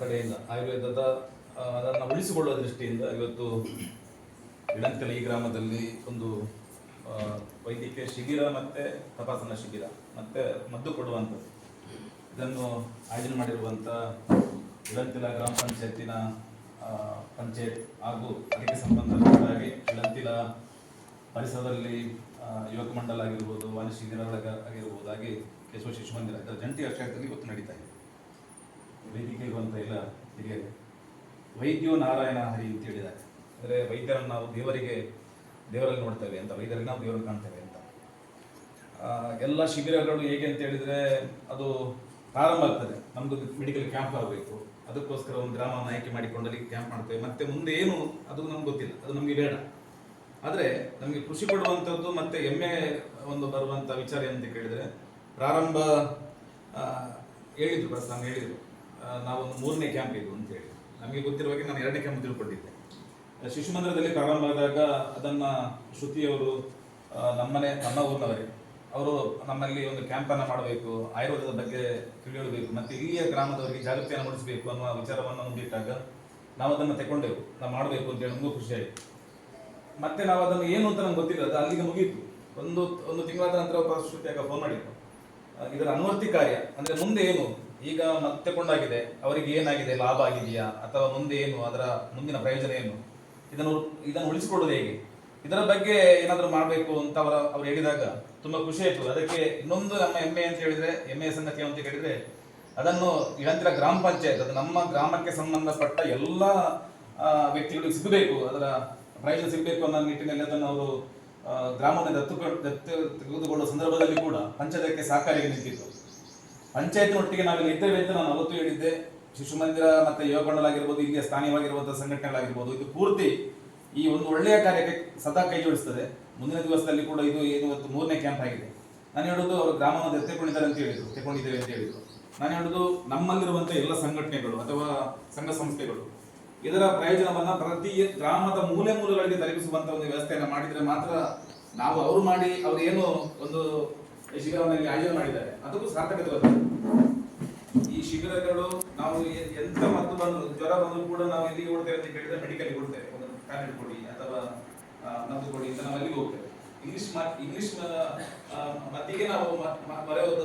ಕಡೆಯಿಂದ ಆಯುರ್ವೇದದ ಅದನ್ನು ಉಳಿಸಿಕೊಳ್ಳುವ ದೃಷ್ಟಿಯಿಂದ ಇವತ್ತು ಇಡಂಕಲಿ ಗ್ರಾಮದಲ್ಲಿ ಒಂದು ವೈದ್ಯಕೀಯ ಶಿಬಿರ ಮತ್ತು ತಪಾಸಣಾ ಶಿಬಿರ ಮತ್ತು ಮದ್ದು ಕೊಡುವಂಥದ್ದು. ಇದನ್ನು ಆಯೋಜನೆ ಮಾಡಿರುವಂಥ ಇಳಂತಿಲ ಗ್ರಾಮ ಪಂಚಾಯತಿನ ಪಂಚಾಯತ್ ಹಾಗೂ ಅದಕ್ಕೆ ಸಂಬಂಧಪಟ್ಟಾಗಿ ಇಳಂತಿಲ ಪರಿಸರದಲ್ಲಿ ಯುವಕ ಮಂಡಲ ಆಗಿರ್ಬೋದು ವಾಣಿ ಶಿಬಿರಗಳ ಆಗಿರ್ಬೋದು, ಹಾಗೆ ಕೇಶವ ಶಿಶು ಮಂದಿರ ಇದರ ಜಂಟಿ ಆಶ್ರಯದಲ್ಲಿ ಇವತ್ತು ನಡೀತಾ ಇದೆ. ವೇದಿಕೆ ಅಂತ ಇಲ್ಲ. ಹಿರಿಯರು ವೈದ್ಯೋ ನಾರಾಯಣ ಹರಿ ಅಂತ ಹೇಳಿದ್ದಾರೆ. ಅಂದರೆ ವೈದ್ಯರನ್ನು ನಾವು ದೇವರಿಗೆ, ದೇವರಲ್ಲಿ ನೋಡ್ತೇವೆ ಅಂತ, ವೈದ್ಯರಿಗೆ ನಾವು ದೇವರಲ್ಲಿ ಕಾಣ್ತೇವೆ ಅಂತ. ಎಲ್ಲ ಶಿಬಿರಗಳು ಹೇಗೆ ಅಂತ ಹೇಳಿದರೆ ಅದು ಪ್ರಾರಂಭ ಆಗ್ತದೆ. ನಮ್ಮದು ಮೆಡಿಕಲ್ ಕ್ಯಾಂಪ್ ಆಗಬೇಕು ಅದಕ್ಕೋಸ್ಕರ ಒಂದು ಗ್ರಾಮವನ್ನು ಆಯ್ಕೆ ಮಾಡಿಕೊಂಡು ಅಲ್ಲಿ ಕ್ಯಾಂಪ್ ಮಾಡ್ತೇವೆ. ಮತ್ತೆ ಮುಂದೆ ಏನು ಅದು ನಮ್ಗೆ ಗೊತ್ತಿಲ್ಲ. ಅದು ನಮಗೆ ಬೇಡ. ಆದರೆ ನಮಗೆ ಖುಷಿ ಪಡುವಂಥದ್ದು ಮತ್ತೆ ಹೆಮ್ಮೆ ಒಂದು ಬರುವಂಥ ವಿಚಾರ ಅಂತ ಕೇಳಿದರೆ ಪ್ರಾರಂಭ ಹೇಳಿದರು ಹೇಳಿದ್ರು ಪ್ರಸ್ತಾನ ಹೇಳಿದರು. ನಾವೊಂದು ಮೂರನೇ ಕ್ಯಾಂಪ್ ಇದು ಅಂತ ಹೇಳಿ. ನಮಗೆ ಗೊತ್ತಿರುವ ಹಾಗೆ ನಾನು ಎರಡನೇ ಕ್ಯಾಂಪ್ ತಿಳ್ಕೊಂಡಿದ್ದೆ. ಶಿಶುಮಂದಿರದಲ್ಲಿ ಶಿಶು ಮಂದಿರದಲ್ಲಿ ಪ್ರಾರಂಭ ಆದಾಗ ಅದನ್ನು ಶ್ರುತಿಯವರು ನಮ್ಮನೆ, ನಮ್ಮ ಊರಿನವರೇ, ಅವರು ನಮ್ಮಲ್ಲಿ ಒಂದು ಕ್ಯಾಂಪನ್ನು ಮಾಡಬೇಕು, ಆಯುರ್ವೇದದ ಬಗ್ಗೆ ತಿಳಿಯಬೇಕು ಮತ್ತು ಇಲ್ಲಿಯ ಗ್ರಾಮದವರಿಗೆ ಜಾಗೃತಿಯನ್ನು ಮೂಡಿಸಬೇಕು ಅನ್ನುವ ವಿಚಾರವನ್ನು ಮುಂದಿಟ್ಟಾಗ ನಾವು ಅದನ್ನು ತಗೊಂಡೆವು ನಾವು ಮಾಡಬೇಕು ಅಂತೇಳಿ ನಮಗೂ ಖುಷಿಯಾಯಿತು ಮತ್ತೆ ನಾವು ಅದನ್ನು ಏನು ಅಂತ ನಮ್ಗೆ ಗೊತ್ತಿಲ್ಲ, ಅದು ಅಲ್ಲಿಗೆ ಮುಗೀತು. ಒಂದು ಒಂದು ತಿಂಗಳಾದ ನಂತರ ಶ್ರುತಿಯಾಗ ಫೋನ್ ಮಾಡಿದ್ರು. ಇದರ ಅನುವರ್ತಿ ಕಾರ್ಯ, ಅಂದ್ರೆ ಮುಂದೆ ಏನು? ಈಗ ಮತ್ತೆ ಕೊಂಡಾಗಿದೆ. ಅವರಿಗೆ ಏನಾಗಿದೆ? ಲಾಭ ಆಗಿದೆಯಾ? ಅಥವಾ ಮುಂದೆ ಏನು? ಅದರ ಮುಂದಿನ ಪ್ರಯೋಜನ ಏನು? ಇದನ್ನು ಇದನ್ನು ಉಳಿಸಿಕೊಳ್ಳುವುದು ಹೇಗೆ? ಇದರ ಬಗ್ಗೆ ಏನಾದರೂ ಮಾಡಬೇಕು ಅಂತ ಅವರ ಅವ್ರು ಹೇಳಿದಾಗ ತುಂಬ ಖುಷಿ ಆಯಿತು. ಅದಕ್ಕೆ ಇನ್ನೊಂದು ನಮ್ಮ ಹೆಮ್ಮೆ ಅಂತ ಹೇಳಿದ್ರೆ ಹೆಮ್ಮೆಯ ಸಂಗತಿ ಅಂತ ಹೇಳಿದ್ರೆ ಅದನ್ನು ಇಳಂತಿರ ಗ್ರಾಮ ಪಂಚಾಯತ್, ಅದು ನಮ್ಮ ಗ್ರಾಮಕ್ಕೆ ಸಂಬಂಧಪಟ್ಟ ಎಲ್ಲ ವ್ಯಕ್ತಿಗಳಿಗೆ ಸಿಗಬೇಕು. ಅದರ ಪ್ರಯೋಜನ ಸಿಗಬೇಕು ಅನ್ನೋ ನಿಟ್ಟಿನಲ್ಲಿ ಅದನ್ನು ಅವರು ಗ್ರಾಮವನ್ನು ದತ್ತು ದತ್ತು, ತೆಗೆದುಕೊಳ್ಳುವ ಸಂದರ್ಭದಲ್ಲಿ ಕೂಡ ಪಂಚಾಯತಕ್ಕೆ ಸಹಕಾರಿಗೆ ನಿಂತಿತ್ತು. ಪಂಚಾಯತ್ನೊಟ್ಟಿಗೆ ನಾವಿಲ್ಲಿ ಇದ್ದೇವೆ ಅಂತ ನಾನು ಅವತ್ತು ಹೇಳಿದ್ದೆ. ಶಿಶು ಮಂದಿರ ಮತ್ತೆ ಯುವ ಮಂಡಲ ಆಗಿರ್ಬೋದು ಇಲ್ಲಿಯ ಸ್ಥಾನೀಯವಾಗಿರುವಂತಹ ಸಂಘಟನೆಗಳಾಗಿರ್ಬೋದು, ಇದು ಪೂರ್ತಿ ಈ ಒಂದು ಒಳ್ಳೆಯ ಕಾರ್ಯಕ್ಕೆ ಸದಾ ಕೈ ಜೋಡಿಸ್ತದೆ. ಮುಂದಿನ ದಿವಸದಲ್ಲಿ ಕೂಡ ಇದು ಏನು ಇವತ್ತು ಮೂರನೇ ಕ್ಯಾಂಪ್ ಆಗಿದೆ. ನಾನು ಹೇಳೋದು ಅವರು ಗ್ರಾಮವನ್ನು ಎತ್ತಿಕೊಂಡಿದ್ದಾರೆ ಅಂತ ಹೇಳಿದ್ರು ತೆಕೊಂಡಿದ್ದೇವೆ ಅಂತ ಹೇಳಿದ್ರು. ನಾನು ಹೇಳೋದು ನಮ್ಮಲ್ಲಿರುವಂತಹ ಎಲ್ಲ ಸಂಘಟನೆಗಳು ಅಥವಾ ಸಂಘ ಸಂಸ್ಥೆಗಳು, ಇದರ ಪ್ರಯೋಜನವನ್ನ ಪ್ರತಿ ಗ್ರಾಮದ ಮೂಲೆ ಮೂಲಗಳಿಗೆ ತಲುಪಿಸುವಂತ ಒಂದು ವ್ಯವಸ್ಥೆಯನ್ನು ಮಾಡಿದ್ರೆ ಮಾತ್ರ ನಾವು ಅವರು ಮಾಡಿ ಅವರು ಏನು ಒಂದು ಶಿಬಿರವನ್ನು ಇಲ್ಲಿ ಆಯೋಜನೆ ಮಾಡಿದ್ದಾರೆ. ಅದಕ್ಕೂ ಸಾರ್ಥಕತೆ ಈ ಶಿಬಿರಗಳು ನಾವು ಎಂತ ಮದ್ದು ಬಂದು, ಜ್ವರ ಬಂದ್ರೂ ಕೂಡ ನಾವು ಎಲ್ಲಿಗೆ ಕೊಡ್ತೇವೆ ಅಂತ ಕೇಳಿದ್ರೆ ಮೆಡಿಕಲ್ಗೆ ಕೊಡ್ತೇವೆ. ಒಂದು ಟ್ಯಾಬ್ಲೆಟ್ ಕೊಡಿ ಅಥವಾ ಮದ್ದು ಕೊಡಿ ಅಂತ ನಾವು ಅಲ್ಲಿಗೆ ಹೋಗ್ತೇವೆ. ಇಂಗ್ಲಿಷ್ ಇಂಗ್ಲಿಷ್ ಮದ್ದಿಗೆ ನಾವು ಮೊರೆ ಹೋದ